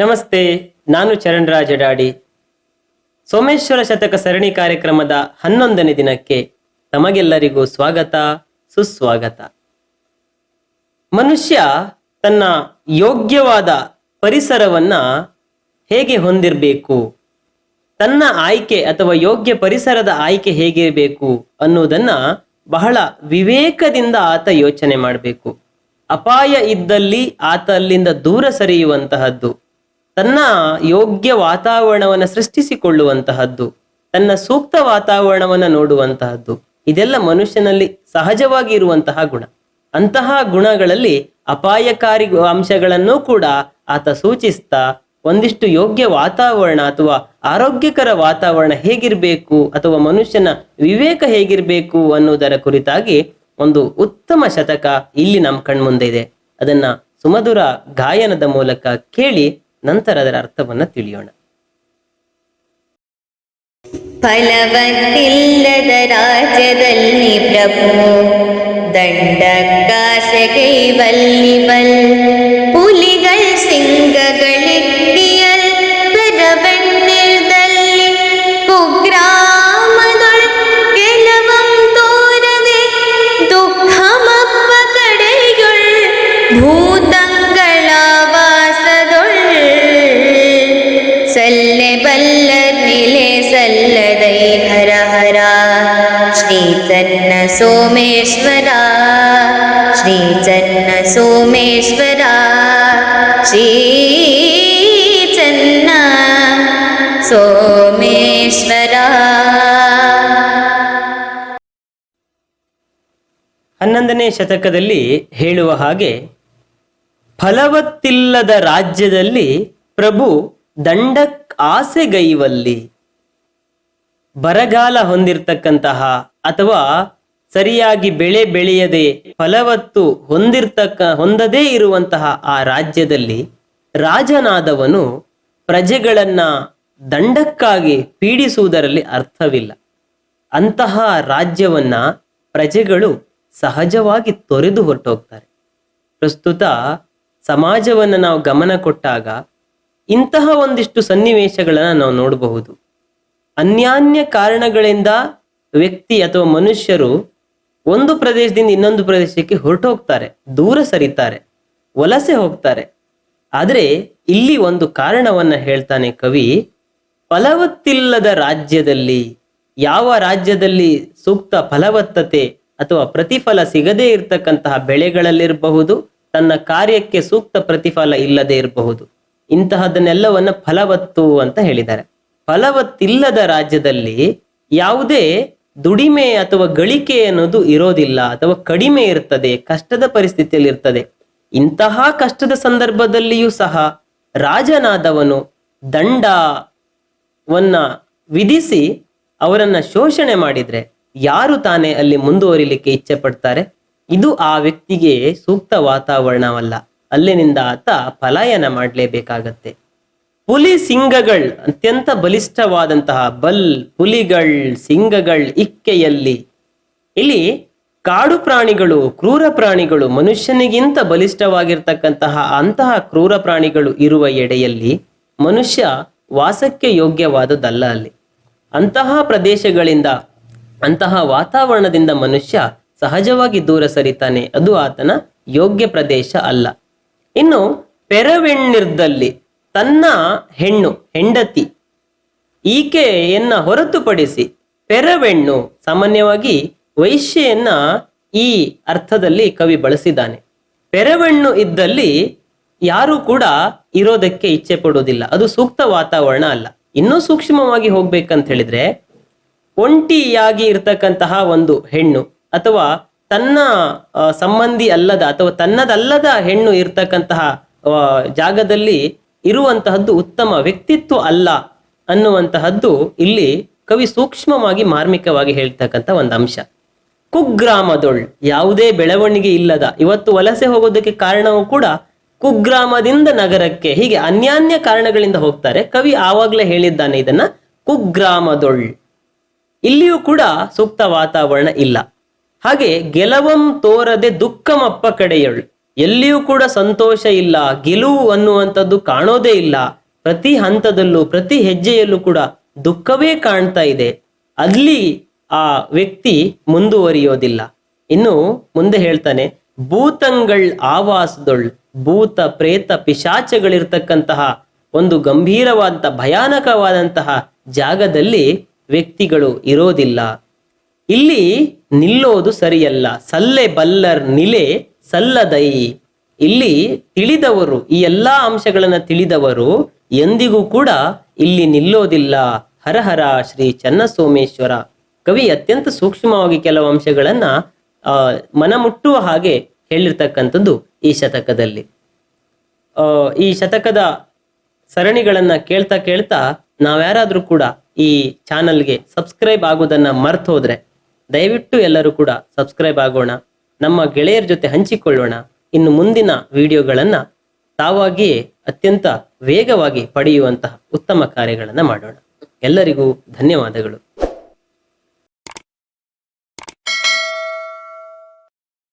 ನಮಸ್ತೆ, ನಾನು ಚರಣ್ರಾಜ್ ಅಡಾಡಿ ಸೋಮೇಶ್ವರ ಶತಕ ಸರಣಿ ಕಾರ್ಯಕ್ರಮದ ಹನ್ನೊಂದನೇ ದಿನಕ್ಕೆ ತಮಗೆಲ್ಲರಿಗೂ ಸ್ವಾಗತ, ಸುಸ್ವಾಗತ. ಮನುಷ್ಯ ತನ್ನ ಯೋಗ್ಯವಾದ ಪರಿಸರವನ್ನ ಹೇಗೆ ಹೊಂದಿರಬೇಕು, ತನ್ನ ಆಯ್ಕೆ ಅಥವಾ ಯೋಗ್ಯ ಪರಿಸರದ ಆಯ್ಕೆ ಹೇಗಿರಬೇಕು ಅನ್ನೋದನ್ನ ಬಹಳ ವಿವೇಕದಿಂದ ಆತ ಯೋಚನೆ ಮಾಡಬೇಕು. ಅಪಾಯ ಇದ್ದಲ್ಲಿ ಆತ ಅಲ್ಲಿಂದ ದೂರ ಸರಿಯುವಂತಹದ್ದು. ತನ್ನ ಯೋಗ್ಯ ವಾತಾವರಣವನ್ನು ಸೃಷ್ಟಿಸಿಕೊಳ್ಳುವಂತಹದ್ದು, ತನ್ನ ಸೂಕ್ತ ವಾತಾವರಣವನ್ನು ನೋಡುವಂತಹದ್ದು, ಇದೆಲ್ಲ ಮನುಷ್ಯನಲ್ಲಿ ಸಹಜವಾಗಿ ಇರುವಂತಹ ಗುಣ. ಅಂತಹ ಗುಣಗಳಲ್ಲಿ ಅಪಾಯಕಾರಿ ಅಂಶಗಳನ್ನು ಕೂಡ ಆತ ಸೂಚಿಸ್ತಾ, ಒಂದಿಷ್ಟು ಯೋಗ್ಯ ವಾತಾವರಣ ಅಥವಾ ಆರೋಗ್ಯಕರ ವಾತಾವರಣ ಹೇಗಿರಬೇಕು ಅಥವಾ ಮನುಷ್ಯನ ವಿವೇಕ ಹೇಗಿರಬೇಕು ಅನ್ನುವುದರ ಕುರಿತಾಗಿ ಒಂದು ಉತ್ತಮ ಶತಕ ಇಲ್ಲಿ ನಮ್ಮ ಕಣ್ಮುಂದೆ ಇದೆ. ಅದನ್ನ ಸುಮಧುರ ಗಾಯನದ ಮೂಲಕ ಕೇಳಿ ನಂತರ ಅದರ ಅರ್ಥವನ್ನ ತಿಳಿಯೋಣ. ಫಲವತ್ತಿಲ್ಲದ ರಾಜ್ಯದಲ್ಲಿ ಪ್ರಭು ದಂಡಕ್ಕಾಸೆಗೈವಲ್ಲಿ ಬಲ್ ಶ್ರೀ ಚನ್ನ ಸೋಮೇಶ್ವರ ಶ್ರೀ ಚನ್ನ ಸೋಮೇಶ್ವರ ಶ್ರೀ ಚನ್ನ ಸೋಮೇಶ್ವರ. ಹನ್ನೊಂದನೇ ಶತಕದಲ್ಲಿ ಹೇಳುವ ಹಾಗೆ, ಫಲವತ್ತಿಲ್ಲದ ರಾಜ್ಯದಲ್ಲಿ ಪ್ರಭು ದಂಡ ಆಸೆಗೈವಲ್ಲಿ. ಬರಗಾಲ ಹೊಂದಿರ್ತಕ್ಕಂತಹ ಅಥವಾ ಸರಿಯಾಗಿ ಬೆಳೆ ಬೆಳೆಯದೆ ಫಲವತ್ತು ಹೊಂದಿರ್ತಕ್ಕ, ಹೊಂದದೇ ಇರುವಂತಹ ಆ ರಾಜ್ಯದಲ್ಲಿ ರಾಜನಾದವನು ಪ್ರಜೆಗಳನ್ನ ದಂಡಕ್ಕಾಗಿ ಪೀಡಿಸುವುದರಲ್ಲಿ ಅರ್ಥವಿಲ್ಲ. ಅಂತಹ ರಾಜ್ಯವನ್ನ ಪ್ರಜೆಗಳು ಸಹಜವಾಗಿ ತೊರೆದು ಹೊರಟೋಗ್ತಾರೆ. ಪ್ರಸ್ತುತ ಸಮಾಜವನ್ನು ನಾವು ಗಮನ ಕೊಟ್ಟಾಗ ಇಂತಹ ಒಂದಿಷ್ಟು ಸನ್ನಿವೇಶಗಳನ್ನು ನಾವು ನೋಡಬಹುದು. ಅನ್ಯಾನ್ಯ ಕಾರಣಗಳಿಂದ ವ್ಯಕ್ತಿ ಅಥವಾ ಮನುಷ್ಯರು ಒಂದು ಪ್ರದೇಶದಿಂದ ಇನ್ನೊಂದು ಪ್ರದೇಶಕ್ಕೆ ಹೊರಟೋಗ್ತಾರೆ, ದೂರ ಸರಿತಾರೆ, ವಲಸೆ ಹೋಗ್ತಾರೆ. ಆದರೆ ಇಲ್ಲಿ ಒಂದು ಕಾರಣವನ್ನ ಹೇಳ್ತಾನೆ ಕವಿ, ಫಲವತ್ತಿಲ್ಲದ ರಾಜ್ಯದಲ್ಲಿ, ಯಾವ ರಾಜ್ಯದಲ್ಲಿ ಸೂಕ್ತ ಫಲವತ್ತತೆ ಅಥವಾ ಪ್ರತಿಫಲ ಸಿಗದೇ ಇರತಕ್ಕಂತಹ ಬೆಳೆಗಳಲ್ಲಿರಬಹುದು, ತನ್ನ ಕಾರ್ಯಕ್ಕೆ ಸೂಕ್ತ ಪ್ರತಿಫಲ ಇಲ್ಲದೆ ಇರಬಹುದು. ಇಂತಹದನ್ನೆಲ್ಲವನ್ನ ಫಲವತ್ತು ಅಂತ ಹೇಳಿದ್ದಾರೆ. ಫಲವತ್ತಿಲ್ಲದ ರಾಜ್ಯದಲ್ಲಿ ಯಾವುದೇ ದುಡಿಮೆ ಅಥವಾ ಗಳಿಕೆ ಅನ್ನೋದು ಇರೋದಿಲ್ಲ ಅಥವಾ ಕಡಿಮೆ ಇರ್ತದೆ, ಕಷ್ಟದ ಪರಿಸ್ಥಿತಿಯಲ್ಲಿ ಇರ್ತದೆ. ಇಂತಹ ಕಷ್ಟದ ಸಂದರ್ಭದಲ್ಲಿಯೂ ಸಹ ರಾಜನಾದವನು ದಂಡವನ್ನ ವಿಧಿಸಿ ಅವರನ್ನ ಶೋಷಣೆ ಮಾಡಿದ್ರೆ ಯಾರು ತಾನೇ ಅಲ್ಲಿ ಮುಂದುವರಿಲಿಕ್ಕೆ ಇಚ್ಛೆ ಪಡ್ತಾರೆ ಇದು ಆ ವ್ಯಕ್ತಿಗೆ ಸೂಕ್ತ ವಾತಾವರಣವಲ್ಲ. ಅಲ್ಲಿನಿಂದ ಆತ ಪಲಾಯನ ಮಾಡಲೇಬೇಕಾಗತ್ತೆ. ಹುಲಿ ಸಿಂಗಗಳ್ ಅತ್ಯಂತ ಬಲಿಷ್ಠವಾದಂತಹ ಬಲ್ ಹುಲಿಗಳ್ ಸಿಂಗಗಳ್ ಇಕ್ಕೆಯಲ್ಲಿ. ಇಲ್ಲಿ ಕಾಡು ಪ್ರಾಣಿಗಳು, ಕ್ರೂರ ಪ್ರಾಣಿಗಳು ಮನುಷ್ಯನಿಗಿಂತ ಬಲಿಷ್ಠವಾಗಿರ್ತಕ್ಕಂತಹ ಅಂತಹ ಕ್ರೂರ ಪ್ರಾಣಿಗಳು ಇರುವ ಎಡೆಯಲ್ಲಿ ಮನುಷ್ಯ ವಾಸಕ್ಕೆ ಯೋಗ್ಯವಾದದಲ್ಲ ಅಲ್ಲಿ. ಅಂತಹ ಪ್ರದೇಶಗಳಿಂದ, ಅಂತಹ ವಾತಾವರಣದಿಂದ ಮನುಷ್ಯ ಸಹಜವಾಗಿ ದೂರ ಸರಿತಾನೆ, ಅದು ಆತನ ಯೋಗ್ಯ ಪ್ರದೇಶ ಅಲ್ಲ. ಇನ್ನು ಪೆರವೆಣ್ಣಿರ್ದಲ್ಲಿ ತನ್ನ ಹೆಣ್ಣು, ಹೆಂಡತಿ. ಈಕೆಯನ್ನ ಹೊರತುಪಡಿಸಿ ಪೆರವೆಣ್ಣು ಸಾಮಾನ್ಯವಾಗಿ ವೈಶ್ಯೆಯನ್ನ ಈ ಅರ್ಥದಲ್ಲಿ ಕವಿ ಬಳಸಿದ್ದಾನೆ. ಪೆರವೆಣ್ಣು ಇದ್ದಲ್ಲಿ ಯಾರು ಕೂಡ ಇರೋದಕ್ಕೆ ಇಚ್ಛೆ ಪಡುವುದಿಲ್ಲ. ಅದು ಸೂಕ್ತ ವಾತಾವರಣ ಅಲ್ಲ. ಇನ್ನೂ ಸೂಕ್ಷ್ಮವಾಗಿ ಹೋಗ್ಬೇಕಂತ ಹೇಳಿದ್ರೆ, ಒಂಟಿಯಾಗಿ ಇರ್ತಕ್ಕಂತಹ ಒಂದು ಹೆಣ್ಣು ಅಥವಾ ತನ್ನ ಸಂಬಂಧಿ ಅಲ್ಲದ ಅಥವಾ ತನ್ನದಲ್ಲದ ಹೆಣ್ಣು ಇರ್ತಕ್ಕಂತಹ ಜಾಗದಲ್ಲಿ ಇರುವಂತಹದ್ದು ಉತ್ತಮ ವ್ಯಕ್ತಿತ್ವ ಅಲ್ಲ ಅನ್ನುವಂತಹದ್ದು ಇಲ್ಲಿ ಕವಿ ಸೂಕ್ಷ್ಮವಾಗಿ ಮಾರ್ಮಿಕವಾಗಿ ಹೇಳ್ತಕ್ಕಂಥ ಒಂದು ಅಂಶ. ಕುಗ್ರಾಮದೊಳ್ ಯಾವುದೇ ಬೆಳವಣಿಗೆ ಇಲ್ಲದ ಇವತ್ತು ವಲಸೆ ಹೋಗೋದಕ್ಕೆ ಕಾರಣವೂ ಕೂಡ ಕುಗ್ರಾಮದಿಂದ ನಗರಕ್ಕೆ ಹೀಗೆ ಅನ್ಯಾನ್ಯ ಕಾರಣಗಳಿಂದ ಹೋಗ್ತಾರೆ. ಕವಿ ಆವಾಗಲೇ ಹೇಳಿದ್ದಾನೆ ಇದನ್ನ ಕುಗ್ರಾಮದೊಳ್. ಇಲ್ಲಿಯೂ ಕೂಡ ಸೂಕ್ತ ವಾತಾವರಣ ಇಲ್ಲ. ಹಾಗೆ ಗೆಲವಂ ತೋರದೆ ದುಃಖಮಪ್ಪ ಕಡೆಯೊಳ್. ಎಲ್ಲಿಯೂ ಕೂಡ ಸಂತೋಷ ಇಲ್ಲ, ಗೆಲುವು ಅನ್ನುವಂಥದ್ದು ಕಾಣೋದೇ ಇಲ್ಲ. ಪ್ರತಿ ಹಂತದಲ್ಲೂ, ಪ್ರತಿ ಹೆಜ್ಜೆಯಲ್ಲೂ ಕೂಡ ದುಃಖವೇ ಕಾಣ್ತಾ ಇದೆ. ಅಲ್ಲಿ ಆ ವ್ಯಕ್ತಿ ಮುಂದುವರಿಯೋದಿಲ್ಲ. ಇನ್ನು ಮುಂದೆ ಹೇಳ್ತಾನೆ, ಭೂತಂಗಳ್ ಆವಾಸದೊಳ್, ಭೂತ, ಪ್ರೇತ, ಪಿಶಾಚಗಳಿರ್ತಕ್ಕಂತಹ ಒಂದು ಗಂಭೀರವಾದಂಥ, ಭಯಾನಕವಾದಂತಹ ಜಾಗದಲ್ಲಿ ವ್ಯಕ್ತಿಗಳು ಇರೋದಿಲ್ಲ. ಇಲ್ಲಿ ನಿಲ್ಲೋದು ಸರಿಯಲ್ಲ. ಸಲ್ಲೆ ಬಲ್ಲರ್ ನಿಲೆ ಸಲ್ಲದೈ. ಇಲ್ಲಿ ತಿಳಿದವರು, ಈ ಎಲ್ಲಾ ಅಂಶಗಳನ್ನ ತಿಳಿದವರು ಎಂದಿಗೂ ಕೂಡ ಇಲ್ಲಿ ನಿಲ್ಲೋದಿಲ್ಲ. ಹರಹರ ಶ್ರೀ ಚನ್ನಸೋಮೇಶ್ವರ. ಕವಿ ಅತ್ಯಂತ ಸೂಕ್ಷ್ಮವಾಗಿ ಕೆಲವು ಅಂಶಗಳನ್ನ, ಆ, ಮನಮುಟ್ಟುವ ಹಾಗೆ ಹೇಳಿರ್ತಕ್ಕಂಥದ್ದು ಈ ಶತಕದಲ್ಲಿ. ಈ ಶತಕದ ಸರಣಿಗಳನ್ನ ಕೇಳ್ತಾ ಕೇಳ್ತಾ ನಾವ್ಯಾರಾದ್ರೂ ಕೂಡ ಈ ಚಾನಲ್ಗೆ ಸಬ್ಸ್ಕ್ರೈಬ್ ಆಗೋದನ್ನ ಮರ್ತು ಹೋದ್ರೆ, ದಯವಿಟ್ಟು ಎಲ್ಲರೂ ಕೂಡ ಸಬ್ಸ್ಕ್ರೈಬ್ ಆಗೋಣ. ನಮ್ಮ ಗೆಳೆಯರ ಜೊತೆ ಹಂಚಿಕೊಳ್ಳೋಣ. ಇನ್ನು ಮುಂದಿನ ವಿಡಿಯೋಗಳನ್ನ ತಾವಾಗಿಯೇ ಅತ್ಯಂತ ವೇಗವಾಗಿ ಪಡೆಯುವಂತಹ ಉತ್ತಮ ಕಾರ್ಯಗಳನ್ನು ಮಾಡೋಣ. ಎಲ್ಲರಿಗೂ ಧನ್ಯವಾದಗಳು.